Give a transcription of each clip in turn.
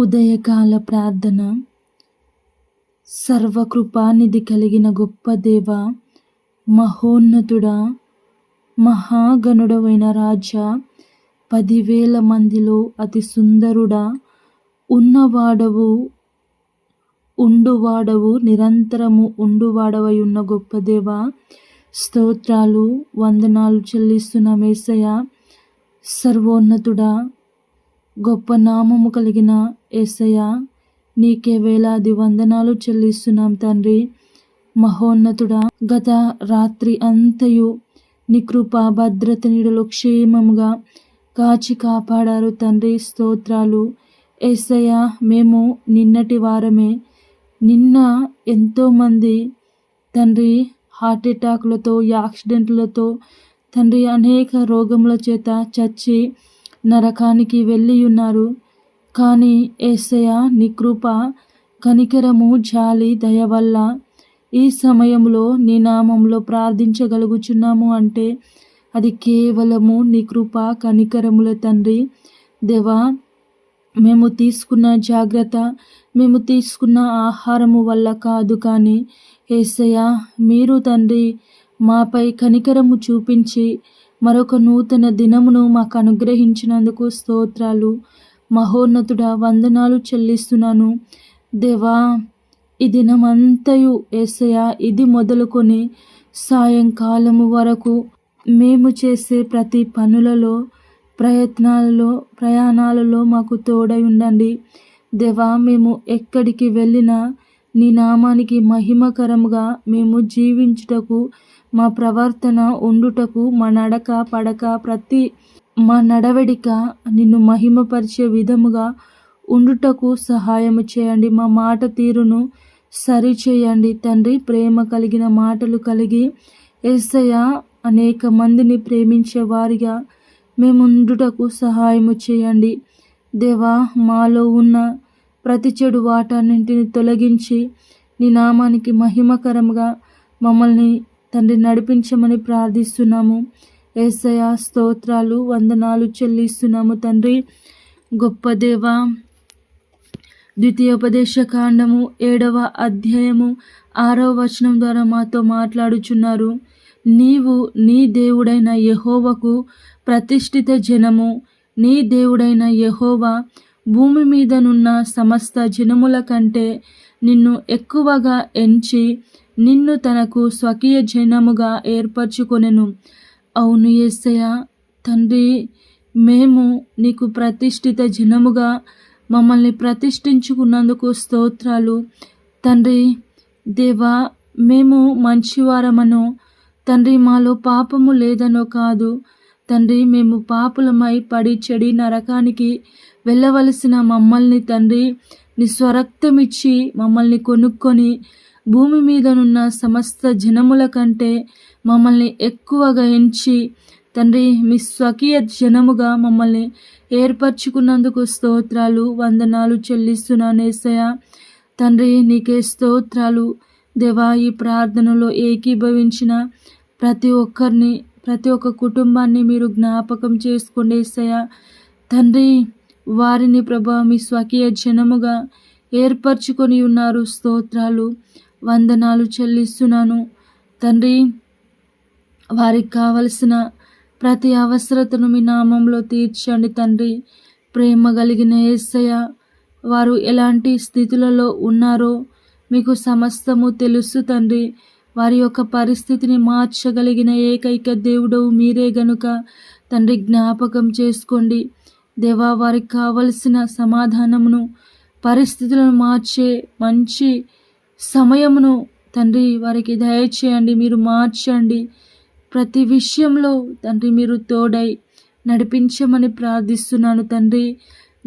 ఉదయకాల ప్రార్థన. సర్వకృపానిధి కలిగిన గొప్ప దేవ మహోన్నతుడా మహాగణుడవైన రాజా పదివేల మందిలో అతి సుందరుడా ఉన్నవాడవు ఉండువాడవు నిరంతరము ఉండువాడవై ఉన్న గొప్ప దేవ స్తోత్రాలు వందనాలు చెల్లిస్తున్న మేసయ సర్వోన్నతుడా గొప్ప నామము కలిగిన ఏసయ్య నీకే వేలాది వందనాలు చెల్లిస్తున్నాం తండ్రి. మహోన్నతుడా గత రాత్రి అంతయు నీ కృప భద్రత నీడలో క్షేమముగా కాచి కాపాడారు తండ్రి స్తోత్రాలు. ఏసయ్య మేము నిన్నటి వారమే నిన్న ఎంతోమంది తండ్రి హార్ట్ అటాక్లతో యాక్సిడెంట్లతో తండ్రి అనేక రోగముల చేత చచ్చి నరకానికి వెళ్ళియున్నారు. కానీ ఏసయ నీ కృప కనికరము జాలి దయ వల్ల ఈ సమయంలో నీ నామంలో ప్రార్థించగలుగుచున్నాము అంటే అది కేవలము నీ కృప కనికరముల తండ్రి. దేవా మేము తీసుకున్న జాగ్రత్త మేము తీసుకున్న ఆహారము వల్ల కాదు కానీ ఏసయ్య మీరు తండ్రి మాపై కనికరము చూపించి మరొక నూతన దినమును మాకు అనుగ్రహించినందుకు స్తోత్రాలు. మహోన్నతుడ వందనాలు చెల్లిస్తున్నాను. దేవా ఈ దినమంతయు ఏసయ ఇది మొదలుకొని సాయంకాలము వరకు మేము చేసే ప్రతి పనులలో ప్రయత్నాలలో ప్రయాణాలలో మాకు తోడై ఉండండి. దేవా మేము ఎక్కడికి వెళ్ళినా నీ నామానికి మహిమకరముగా మేము జీవించుటకు మా ప్రవర్తన ఉండుటకు మా నడక పడక ప్రతి మా నడవడిక నిన్ను మహిమపరిచే విధముగా ఉండుటకు సహాయము చేయండి. మా మాట తీరును సరిచేయండి. తండ్రి ప్రేమ కలిగిన మాటలు కలిగి ఎస్సయ అనేక మందిని ప్రేమించే వారిగా మేము ఉండుటకు సహాయము చేయండి. దేవా మాలో ఉన్న ప్రతి చెడు వాటన్నింటిని తొలగించి నీ నామానికి మహిమకరంగా మమ్మల్ని తండ్రి నడిపించమని ప్రార్థిస్తున్నాము. ఏసయ స్తోత్రాలు వందనాలు చెల్లిస్తున్నాము తండ్రి. గొప్ప దేవ ద్వితీయోపదేశ కాండము ఏడవ అధ్యాయము ఆరవ వచనం ద్వారా మాతో మాట్లాడుచున్నారు. నీవు నీ దేవుడైన యహోవకు ప్రతిష్ఠిత జనము. నీ దేవుడైన యహోవా భూమి మీదనున్న సమస్త జనముల కంటే నిన్ను ఎక్కువగా ఎంచి నిన్ను తనకు స్వకీయ జనముగా ఏర్పరచుకొనెను. అవును ఏసయ తండ్రి మేము నీకు ప్రతిష్ఠిత జనముగా మమ్మల్ని ప్రతిష్ఠించుకున్నందుకు స్తోత్రాలు. తండ్రి దేవా మేము మంచివారమనో. తండ్రి మాలో పాపము లేదనో కాదు. తండ్రి మేము పాపులమై పడి చెడి నరకానికి వెళ్ళవలసిన మమ్మల్ని తండ్రి నీ స్వరక్తమిచ్చి మమ్మల్ని కొనుక్కొని భూమి మీదనున్న సమస్త జనముల కంటే మమ్మల్ని ఎక్కువగా ఎంచి తండ్రి మీ స్వకీయ జనముగా మమ్మల్ని ఏర్పరచుకున్నందుకు స్తోత్రాలు వందనాలు చెల్లిస్తున్నాను ఏసయ తండ్రి నీకే స్తోత్రాలు. దేవా ఈ ప్రార్థనలో ఏకీభవించిన ప్రతి ఒక్కరిని ప్రతి ఒక్క కుటుంబాన్ని మీరు జ్ఞాపకం చేసుకోండి ఏసయ తండ్రి వారిని ప్రభా మీ స్వకీయ జనముగా ఏర్పరచుకొని ఉన్నారు స్తోత్రాలు. వందనాలు చెల్లిస్తున్నాను. తండ్రి వారికి కావలసిన ప్రతి అవసరతను మీ నామంలో తీర్చండి తండ్రి. ప్రేమ కలిగిన ఏసయ్య వారు ఎలాంటి స్థితులలో ఉన్నారో మీకు సమస్తము తెలుసు తండ్రి. వారి యొక్క పరిస్థితిని మార్చగలిగిన ఏకైక దేవుడవు మీరే గనుక తండ్రి జ్ఞాపకం చేసుకోండి. దేవా వారికి కావలసిన సమాధానమును పరిస్థితులను మార్చే మంచి సమయమును తండ్రి వారికి దయచేయండి మీరు మార్చండి. ప్రతి విషయంలో తండ్రి మీరు తోడై నడిపించమని ప్రార్థిస్తున్నాను తండ్రి.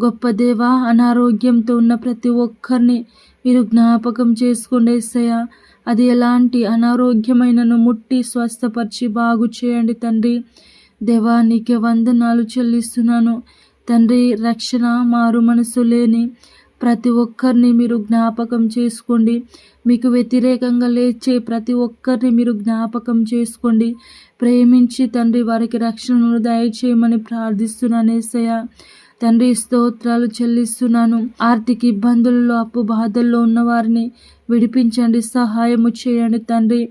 గొప్ప దేవ అనారోగ్యంతో ఉన్న ప్రతి ఒక్కరిని మీరు జ్ఞాపకం చేసుకోండి సయ అది ఎలాంటి అనారోగ్యమైనను ముట్టి స్వస్థపరిచి బాగు చేయండి తండ్రి. దేవా నీకే వందనాలు చెల్లిస్తున్నాను. తండ్రి రక్షణ మారు మనసు లేని ప్రతి ఒక్కరిని మీరు జ్ఞాపకం చేసుకోండి. మీకు వ్యతిరేకంగా లేచే ప్రతి ఒక్కరిని మీరు జ్ఞాపకం చేసుకోండి. ప్రేమించి తండ్రి వారికి రక్షణను దయచేయమని ప్రార్థిస్తున్నాను ఏసయ్య. తండ్రి స్తోత్రాలు చెల్లిస్తున్నాను. ఆర్థిక ఇబ్బందుల్లో అప్పు బాధల్లో ఉన్న వారిని విడిపించండి. సహాయము చేయండి తండ్రి.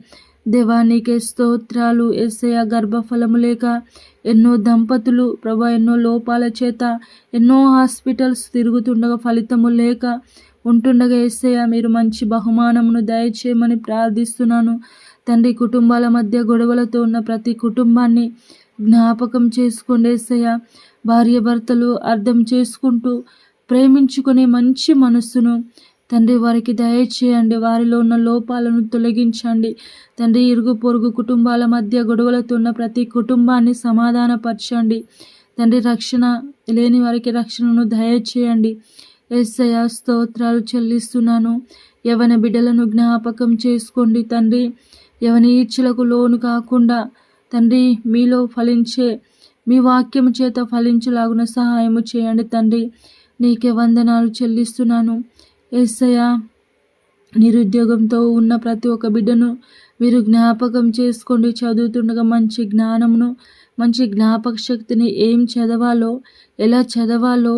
దేవానికి స్తోత్రాలు. ఎస్ఐ గర్భఫలము లేక ఎన్నో దంపతులు ప్రభా ఎన్నో లోపాల చేత ఎన్నో హాస్పిటల్స్ తిరుగుతుండగా ఫలితము లేక ఉంటుండగా ఎస్ఐ మీరు మంచి బహుమానమును దయచేయమని ప్రార్థిస్తున్నాను. తండ్రి కుటుంబాల మధ్య గొడవలతో ఉన్న ప్రతి కుటుంబాన్ని జ్ఞాపకం చేసుకోండి ఏసయ్య. భార్య భర్తలు అర్థం చేసుకుంటూ ప్రేమించుకునే మంచి మనస్సును తండ్రి వారికి దయచేయండి వారిలో ఉన్న లోపాలను తొలగించండి. తండ్రి ఇరుగు పొరుగు కుటుంబాల మధ్య గొడవలతో ఉన్న ప్రతి కుటుంబాన్ని సమాధానపరచండి. తండ్రి రక్షణ లేని వారికి రక్షణను దయచేయండి ఎస్ఐ స్తోత్రాలు చెల్లిస్తున్నాను. యవన బిడ్డలను జ్ఞాపకం చేసుకోండి. తండ్రి యవని ఈచ్ఛలకు లోను కాకుండా తండ్రి మీలో ఫలించే మీ వాక్యము చేత ఫలించలాగున సహాయము చేయండి. తండ్రి నీకే వందనాలు చెల్లిస్తున్నాను. ఏసయ్య నిరుద్యోగంతో ఉన్న ప్రతి ఒక్క బిడ్డను మీరు జ్ఞాపకం చేసుకోండి. చదువుతుండగా మంచి జ్ఞానమును మంచి జ్ఞాపక శక్తిని ఏం చదవాలో ఎలా చదవాలో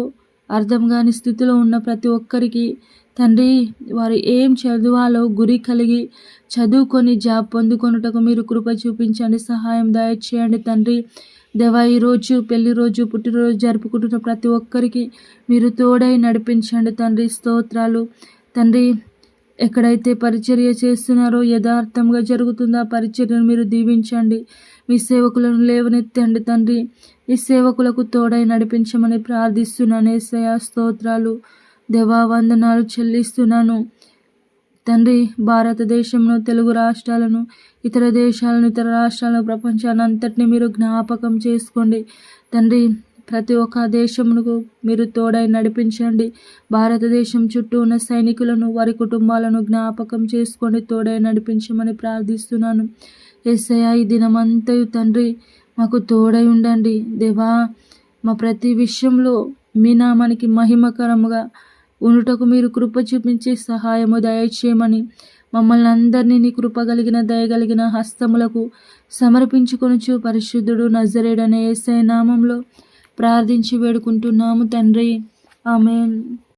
అర్థం కాని స్థితిలో ఉన్న ప్రతి ఒక్కరికి తండ్రి వారు ఏం చదవాలో గురి కలిగి చదువుకొని జాబ్ పొందుకొనుటకు మీరు కృప చూపించండి. సహాయం దయచేయండి తండ్రి. దేవా ఈరోజు పెళ్ళి రోజు పుట్టినరోజు జరుపుకుంటున్న ప్రతి ఒక్కరికి మీరు తోడై నడిపించండి తండ్రి స్తోత్రాలు. తండ్రి ఎక్కడైతే పరిచర్య చేస్తున్నారో యథార్థంగా జరుగుతుందో ఆ పరిచర్యను మీరు దీవించండి. మీ సేవకులను లేవనెత్తండి తండ్రి. ఈ సేవకులకు తోడై నడిపించమని ప్రార్థిస్తున్నాను. ఏసయ స్తోత్రాలు. దేవా వందనాలు చెల్లిస్తున్నాను. తండ్రి భారతదేశంలో తెలుగు రాష్ట్రాలను ఇతర దేశాలను ఇతర రాష్ట్రాలను ప్రపంచాన్ని అంతటిని మీరు జ్ఞాపకం చేసుకోండి. తండ్రి ప్రతి ఒక్క దేశమునకు మీరు తోడై నడిపించండి. భారతదేశం చుట్టూ ఉన్న సైనికులను వారి కుటుంబాలను జ్ఞాపకం చేసుకోండి. తోడై నడిపించమని ప్రార్థిస్తున్నాను. ఎస్ఐ ఈ దినమంతయు తండ్రి మాకు తోడై ఉండండి. దేవా మా ప్రతి విషయంలో మీ నామానికి మహిమకరముగా ఉండుటకు మీరు కృప చూపించి సహాయము దయచేయమని మమ్మల్ని అందరినీ నీ కృప కలిగిన దయగలిగిన హస్తములకు సమర్పించుకొనుచు పరిశుద్ధుడు నజరేడనే ఏసై నామంలో ప్రార్థించి వేడుకుంటున్నాము తండ్రి. ఆమెన్.